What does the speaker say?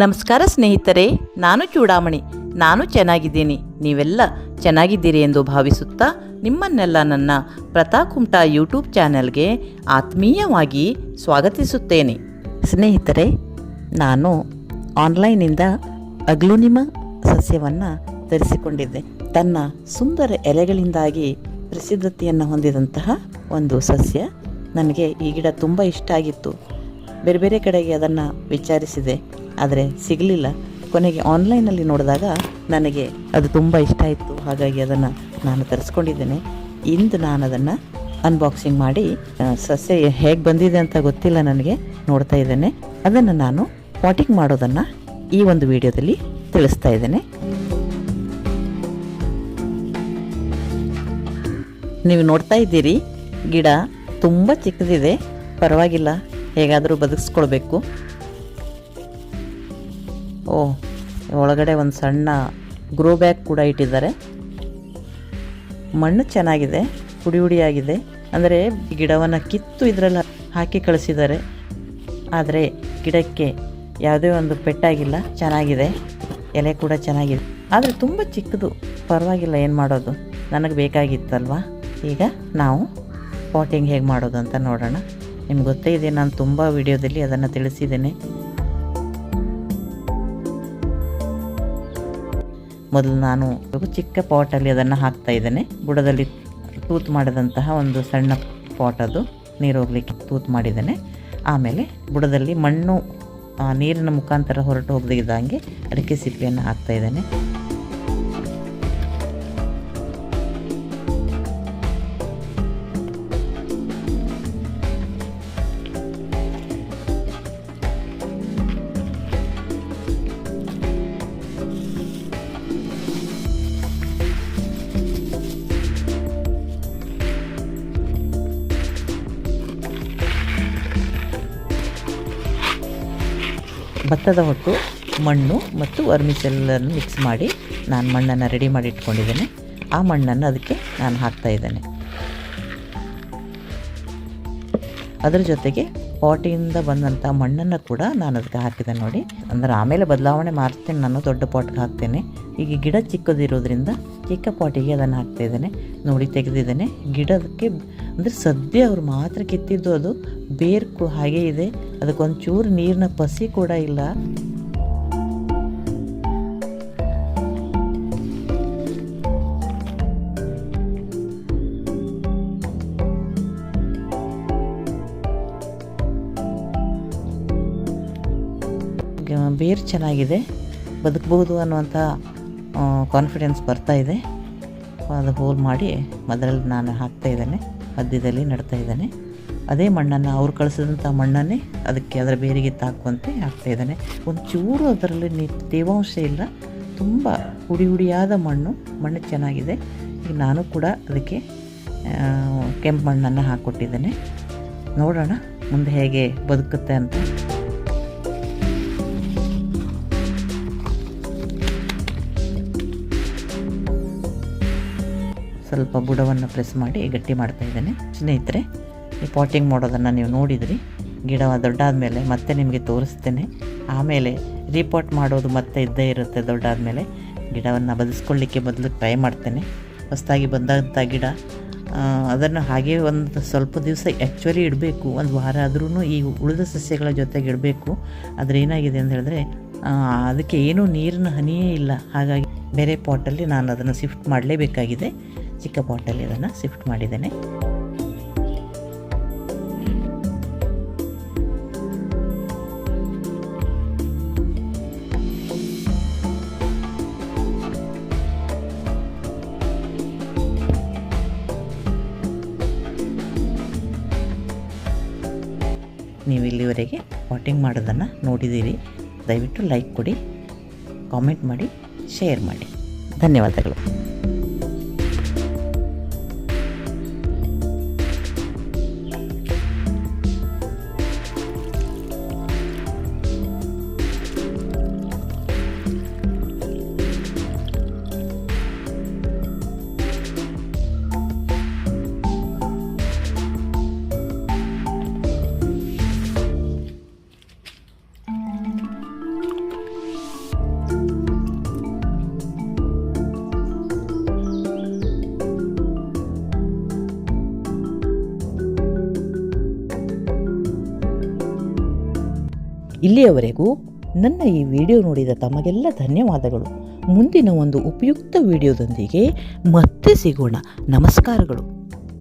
ನಮಸ್ಕಾರ ಸ್ನೇಹಿತರೆ, ನಾನು ಚೂಡಾಮಣಿ. ನಾನು ಚೆನ್ನಾಗಿದ್ದೀನಿ. ನೀವೆಲ್ಲ ಚೆನ್ನಾಗಿದ್ದೀರಿ ಎಂದು ಭಾವಿಸುತ್ತಾ ನಿಮ್ಮನ್ನೆಲ್ಲ ನನ್ನ ಪ್ರತಾಕುಂಟ ಯೂಟ್ಯೂಬ್ ಚಾನೆಲ್ಗೆ ಆತ್ಮೀಯವಾಗಿ ಸ್ವಾಗತಿಸುತ್ತೇನೆ. ಸ್ನೇಹಿತರೆ, ನಾನು ಆನ್ಲೈನಿಂದ ಅಗ್ಲುನಿಮ ಸಸ್ಯವನ್ನು ತರಿಸಿಕೊಂಡಿದ್ದೆ. ತನ್ನ ಸುಂದರ ಎಲೆಗಳಿಂದಾಗಿ ಪ್ರಸಿದ್ಧತೆಯನ್ನು ಹೊಂದಿದಂತಹ ಒಂದು ಸಸ್ಯ ನನಗೆ ಈ ಗಿಡ ತುಂಬ ಇಷ್ಟ ಆಗಿತ್ತು. ಬೇರೆ ಬೇರೆ ಕಡೆಗೆ ಅದನ್ನು ವಿಚಾರಿಸಿದೆ. ಆದರೆ ಸಿಗಲಿಲ್ಲ. ಕೊನೆಗೆ ಆನ್ಲೈನಲ್ಲಿ ನೋಡಿದಾಗ ನನಗೆ ಅದು ತುಂಬ ಇಷ್ಟ ಆಯಿತು. ಹಾಗಾಗಿ ಅದನ್ನು ನಾನು ತರಿಸ್ಕೊಂಡಿದ್ದೇನೆ. ಇಂದು ನಾನು ಅದನ್ನು ಅನ್ಬಾಕ್ಸಿಂಗ್ ಮಾಡಿ ಸಸ್ಯ ಹೇಗೆ ಬಂದಿದೆ ಅಂತ ಗೊತ್ತಿಲ್ಲ ನನಗೆ. ನೋಡ್ತಾ ಇದ್ದೇನೆ. ಅದನ್ನು ನಾನು ಪಾಟಿಂಗ್ ಮಾಡೋದನ್ನು ಈ ಒಂದು ವಿಡಿಯೋದಲ್ಲಿ ತಿಳಿಸ್ತಾ ಇದ್ದೇನೆ. ನೀವು ನೋಡ್ತಾ ಇದ್ದೀರಿ, ಗಿಡ ತುಂಬ ಚಿಕ್ಕದಿದೆ. ಪರವಾಗಿಲ್ಲ, ಹೇಗಾದರೂ ಬದುಕಿಸ್ಕೊಳ್ಬೇಕು. ಓ, ಒಳಗಡೆ ಒಂದು ಸಣ್ಣ ಗ್ರೋ ಬ್ಯಾಗ್ ಕೂಡ ಇಟ್ಟಿದ್ದಾರೆ. ಮಣ್ಣು ಚೆನ್ನಾಗಿದೆ, ಹುಡಿ ಹುಡಿಯಾಗಿದೆ. ಅಂದರೆ ಗಿಡವನ್ನು ಕಿತ್ತು ಇದರಲ್ಲಿ ಹಾಕಿ ಕಳಿಸಿದ್ದಾರೆ. ಆದರೆ ಗಿಡಕ್ಕೆ ಯಾವುದೇ ಒಂದು ಪೆಟ್ಟಾಗಿಲ್ಲ, ಚೆನ್ನಾಗಿದೆ. ಎಲೆ ಕೂಡ ಚೆನ್ನಾಗಿದೆ. ಆದರೆ ತುಂಬ ಚಿಕ್ಕದು, ಪರವಾಗಿಲ್ಲ ಏನು ಮಾಡೋದು. ನನಗೆ ಬೇಕಾಗಿತ್ತಲ್ವ? ಈಗ ನಾವು ಪಾಟಿಂಗ್ ಹೇಗೆ ಮಾಡೋದು ಅಂತ ನೋಡೋಣ. ನಿಮ್ಗೆ ಗೊತ್ತೇ ಇದೆ, ನಾನು ತುಂಬ ವಿಡಿಯೋದಲ್ಲಿ ಅದನ್ನು ತಿಳಿಸಿದ್ದೇನೆ. ಮೊದಲು ನಾನು ಚಿಕ್ಕ ಪಾಟಲ್ಲಿ ಅದನ್ನು ಹಾಕ್ತಾ ಇದ್ದೇನೆ. ಬುಡದಲ್ಲಿ ತೂತು ಮಾಡಿದಂತಹ ಒಂದು ಸಣ್ಣ ಪಾಟ್ ಅದು. ನೀರು ಹೋಗ್ಲಿಕ್ಕೆ ತೂತು ಮಾಡಿದ್ದೇನೆ. ಆಮೇಲೆ ಬುಡದಲ್ಲಿ ಮಣ್ಣು ನೀರಿನ ಮುಖಾಂತರ ಹೊರಟು ಹೋಗದಿದ್ದಂಗೆ ಅಡಿಕೆ ಸಿಪ್ಪೆಯನ್ನು ಹಾಕ್ತಾ ಇದ್ದೇನೆ. ಭತ್ತದ ಹೊಟ್ಟು ಮಣ್ಣು ಮತ್ತು ವರ್ಮಿಸೆಲ್ಲನ್ನು ಮಿಕ್ಸ್ ಮಾಡಿ ನಾನು ಮಣ್ಣನ್ನು ರೆಡಿ ಮಾಡಿ ಇಟ್ಕೊಂಡಿದ್ದೇನೆ. ಆ ಮಣ್ಣನ್ನು ಅದಕ್ಕೆ ನಾನು ಹಾಕ್ತಾ ಇದ್ದೇನೆ. ಅದರ ಜೊತೆಗೆ ಪಾಟಿಯಿಂದ ಬಂದಂಥ ಮಣ್ಣನ್ನು ಕೂಡ ನಾನು ಅದಕ್ಕೆ ಹಾಕಿದೆ ನೋಡಿ. ಅಂದರೆ ಆಮೇಲೆ ಬದಲಾವಣೆ ಮಾಡ್ತೇನೆ ನಾನು, ದೊಡ್ಡ ಪಾಟ್ಗೆ ಹಾಕ್ತೇನೆ. ಈಗ ಗಿಡ ಚಿಕ್ಕದಿರೋದ್ರಿಂದ ಚಿಕ್ಕ ಪಾಟಿಗೆ ಅದನ್ನು ಹಾಕ್ತಾ ಇದ್ದೇನೆ ನೋಡಿ ತೆಗೆದಿದ್ದೇನೆ. ಗಿಡಕ್ಕೆ ಅಂದರೆ ಸದ್ಯ ಅವರು ಮಾತ್ರ ಕಿತ್ತಿದ್ದು ಅದು ಬೇರ್ಕು ಹಾಗೆ ಇದೆ. ಅದಕ್ಕೊಂಚೂರು ನೀರಿನ ಪಸಿ ಕೂಡ ಇಲ್ಲ. ಬೇರು ಚೆನ್ನಾಗಿದೆ. ಬದುಕಬಹುದು ಅನ್ನುವಂಥ ಕಾನ್ಫಿಡೆನ್ಸ್ ಬರ್ತಾ ಇದೆ. ಅದು ಹೋಲ್ ಮಾಡಿ ಅದರಲ್ಲಿ ನಾನು ಹಾಕ್ತಾ ಇದ್ದೇನೆ, ಮಧ್ಯದಲ್ಲಿ ನಡ್ತಾ ಇದ್ದೇನೆ. ಅದೇ ಮಣ್ಣನ್ನು ಅವ್ರು ಕಳಿಸಿದಂಥ ಮಣ್ಣನ್ನೇ ಅದಕ್ಕೆ ಅದರ ಬೇರಿಗೆ ತಾಕುವಂತೆ ಹಾಕ್ತಾ ಇದ್ದೇನೆ. ಒಂಚೂರು ಅದರಲ್ಲಿ ನೀ ತೇವಾಂಶ ಇಲ್ಲ, ತುಂಬ ಹುಡಿ ಹುಡಿಯಾದ ಮಣ್ಣು ಮಣ್ಣು ಚೆನ್ನಾಗಿದೆ. ಈಗ ನಾನು ಕೂಡ ಅದಕ್ಕೆ ಕೆಂಪು ಮಣ್ಣನ್ನು ಹಾಕ್ಕೊಟ್ಟಿದ್ದೇನೆ. ನೋಡೋಣ, ಮುಂದೆ ಹೇಗೆ ಬದುಕುತ್ತೆ ಅಂತ. ಸ್ವಲ್ಪ ಬುಡವನ್ನು ಪ್ರೆಸ್ ಮಾಡಿ ಗಟ್ಟಿ ಮಾಡ್ತಾ ಇದ್ದೇನೆ. ಸ್ನೇಹಿತರೆ, ಈ ಪಾಟಿಂಗ್ ಮಾಡೋದನ್ನು ನೀವು ನೋಡಿದ್ರಿ. ಗಿಡ ದೊಡ್ಡಾದ ಮೇಲೆ ಮತ್ತೆ ನಿಮಗೆ ತೋರಿಸ್ತೇನೆ. ಆಮೇಲೆ ರಿಪೋರ್ಟ್ ಮಾಡೋದು ಮತ್ತೆ ಇದ್ದೇ ಇರುತ್ತೆ ದೊಡ್ಡಾದ ಮೇಲೆ ಗಿಡವನ್ನು ಬದಲಿಸ್ಕೊಳ್ಳಿಕ್ಕೆ ಬದಲು ಟ್ರೈ ಮಾಡ್ತೇನೆ. ಹೊಸದಾಗಿ ಬಂದಂಥ ಗಿಡ ಅದನ್ನು ಹಾಗೆ ಒಂದು ಸ್ವಲ್ಪ ದಿವಸ ಆ್ಯಕ್ಚುಲಿ ಇಡಬೇಕು. ಒಂದು ವಾರ ಆದ್ರೂ ಈ ಉಳಿದ ಸಸ್ಯಗಳ ಜೊತೆಗೆ ಇಡಬೇಕು. ಆದರೆ ಏನಾಗಿದೆ ಅಂತ ಹೇಳಿದ್ರೆ ಅದಕ್ಕೆ ಏನೂ ನೀರಿನ ಹನಿಯೇ ಇಲ್ಲ. ಹಾಗಾಗಿ ಬೇರೆ ಪಾಟಲ್ಲಿ ನಾನು ಅದನ್ನು ಶಿಫ್ಟ್ ಮಾಡಲೇಬೇಕಾಗಿದೆ. ಚಿಕ್ಕ ಪಾಟಲ್ಲಿ ಅದನ್ನು ಶಿಫ್ಟ್ ಮಾಡಿದ್ದೇನೆ. ನೀವು ಇಲ್ಲಿವರೆಗೆ ಪಾಟಿಂಗ್ ಮಾಡೋದನ್ನು ನೋಡಿದ್ದೀರಿ. ದಯವಿಟ್ಟು ಲೈಕ್ ಕೊಡಿ, ಕಾಮೆಂಟ್ ಮಾಡಿ, ಶೇರ್ ಮಾಡಿ. ಧನ್ಯವಾದಗಳು. ಇಲ್ಲಿಯವರೆಗೂ ನನ್ನ ಈ ವಿಡಿಯೋ ನೋಡಿದ ತಮಗೆಲ್ಲ ಧನ್ಯವಾದಗಳು. ಮುಂದಿನ ಒಂದು ಉಪಯುಕ್ತ ವಿಡಿಯೋದೊಂದಿಗೆ ಮತ್ತೆ ಸಿಗೋಣ. ನಮಸ್ಕಾರಗಳು.